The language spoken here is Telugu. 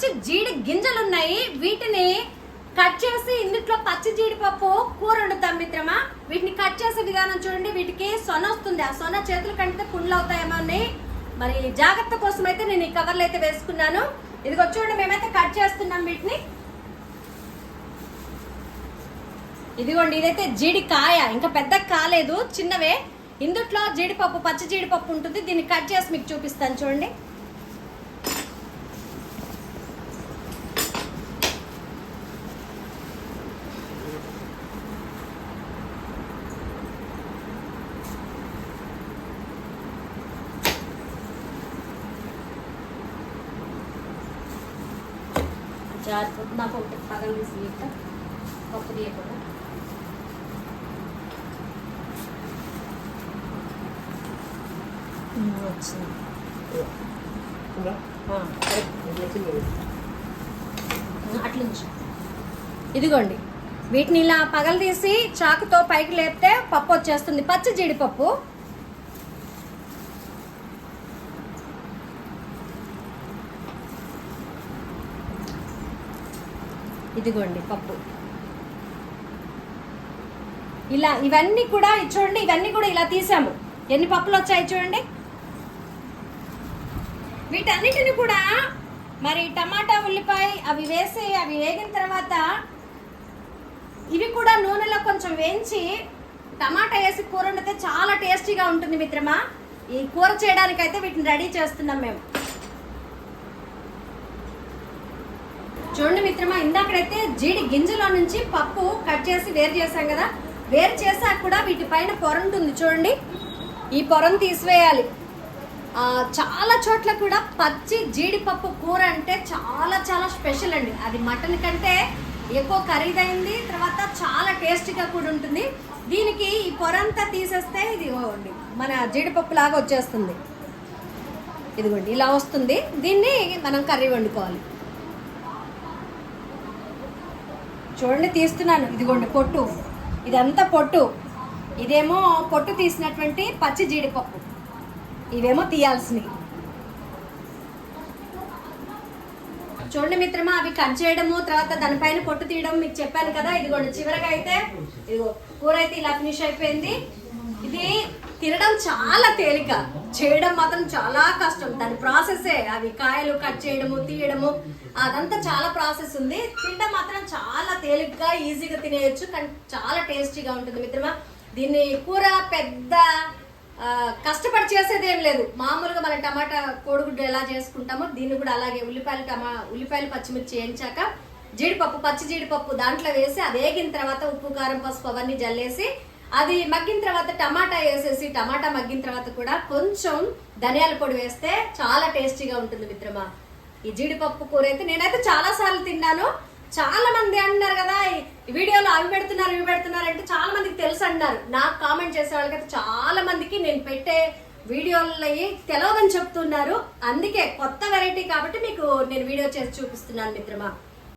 పచ్చి జీడి గింజలు ఉన్నాయి వీటిని కట్ చేసి ఇందుట్లో పచ్చి జీడిపప్పు కూర వండుతాం మిత్రమా. వీటిని కట్ చేసే విధానం చూడండి. వీటికి సొన వస్తుంది. ఆ సొన చేతులు కంటే పుండ్లు అవుతాయేమో అని మరి జాగ్రత్త కోసం అయితే నేను ఈ కవర్లు అయితే వేసుకున్నాను. ఇదిగో చూడండి మేమైతే కట్ చేస్తున్నాం వీటిని. ఇదిగోండి ఇదైతే జీడి కాయ ఇంకా పెద్ద కాలేదు చిన్నవే. ఇందుట్లో జీడిపప్పు పచ్చి జీడిపప్పు ఉంటుంది. దీన్ని కట్ చేసి మీకు చూపిస్తాను చూడండి. జారిపోతుంది నాకు ఒకటి పగలు తీసి ఇట్లా పప్పు తీయకుండా. వచ్చింది అట్లా. ఇదిగోండి. వీటిని ఇలా పగలు తీసి చాకుతో పైకి లేపితే పప్పు వచ్చేస్తుంది. పచ్చి జీడిపప్పు. ఇదిగోండి పప్పు. ఇలా ఇవన్నీ కూడా చూడండి ఇవన్నీ కూడా ఇలా తీసాము. ఎన్ని పప్పులు వచ్చాయి చూడండి? వీటన్నిటిని కూడా మరి టమాటా ఉల్లిపాయ అవి వేసి అవి వేగిన తర్వాత ఇవి కూడా నూనెలో కొంచెం వేయించి టమాటా వేసి కూర వండితే చాలా టేస్టీగా ఉంటుంది మిత్రమా. ఈ కూర చేయడానికైతే వీటిని రెడీ చేస్తున్నాం మేము. చూడండి మిత్రమా ఇందాకడైతే జీడి గింజలో నుంచి పప్పు కట్ చేసి వేరు చేసాం కదా వేరు చేసాక కూడా వీటి పైన పొర ఉంటుంది చూడండి. ఈ పొరను తీసివేయాలి. చాలా చోట్ల కూడా పచ్చి జీడిపప్పు కూర అంటే చాలా చాలా స్పెషల్ అండి. అది మటన్ కంటే ఎక్కువ ఖరీదైంది తర్వాత చాలా టేస్టీగా కూడా ఉంటుంది. దీనికి ఈ పొరంతా తీసేస్తే ఇది మన జీడిపప్పు లాగా వచ్చేస్తుంది. ఇదిగోండి ఇలా వస్తుంది. దీన్ని మనం కర్రీ వండుకోవాలి. చూడండి తీస్తున్నాను. ఇదిగోండి పొట్టు. ఇదంతా పొట్టు. ఇదేమో పొట్టు తీసినటువంటి పచ్చి జీడిపప్పు. ఇవేమో తీయాల్సినవి. చూడండి మిత్రమా అవి కట్ చేయడము తర్వాత దానిపైన పొట్టు తీయడం మీకు చెప్పాను కదా. ఇదిగోండి చివరగా అయితే ఇదిగో కూర అయితే ఇలా ఫినిష్ అయిపోయింది. ఇది తినడం చాలా తేలిక. చేయడం మాత్రం చాలా కష్టం. దాని ప్రాసెసే అవి కాయలు కట్ చేయడము తీయడము అదంతా చాలా ప్రాసెస్ ఉంది. తినడం మాత్రం చాలా తేలిగ్గా ఈజీగా తినేయచ్చు. కానీ చాలా టేస్టీగా ఉంటుంది మిత్రమా. దీన్ని కూర పెద్ద కష్టపడి చేసేది ఏం లేదు. మామూలుగా మన టమాటా కోడిగుడ్డు ఎలా చేసుకుంటామో దీన్ని కూడా అలాగే ఉల్లిపాయలు టమా ఉల్లిపాయలు పచ్చిమిర్చి వేయించాక జీడిపప్పు పచ్చి జీడిపప్పు దాంట్లో వేసి అది వేగిన తర్వాత ఉప్పు కారం పసుపు అవన్నీ జల్లేసి అది మగ్గిన తర్వాత టమాటా వేసేసి టమాటా మగ్గిన తర్వాత కూడా కొంచెం ధనియాల పొడి వేస్తే చాలా టేస్టీగా ఉంటుంది మిత్రమా. ఈ జీడిపప్పు కూర అయితే నేనైతే చాలా సార్లు తిన్నాను. చాలా మంది అంటున్నారు కదా ఈ వీడియోలో అవి పెడుతున్నారు ఇవి పెడుతున్నారు అంటే చాలా మందికి తెలుసు అంటున్నారు నాకు కామెంట్ చేసే వాళ్ళకైతే చాలా మందికి నేను పెట్టే వీడియోలో తెలవదని చెప్తున్నారు. అందుకే కొత్త వెరైటీ కాబట్టి మీకు నేను వీడియో చేసి చూపిస్తున్నాను మిత్రమా.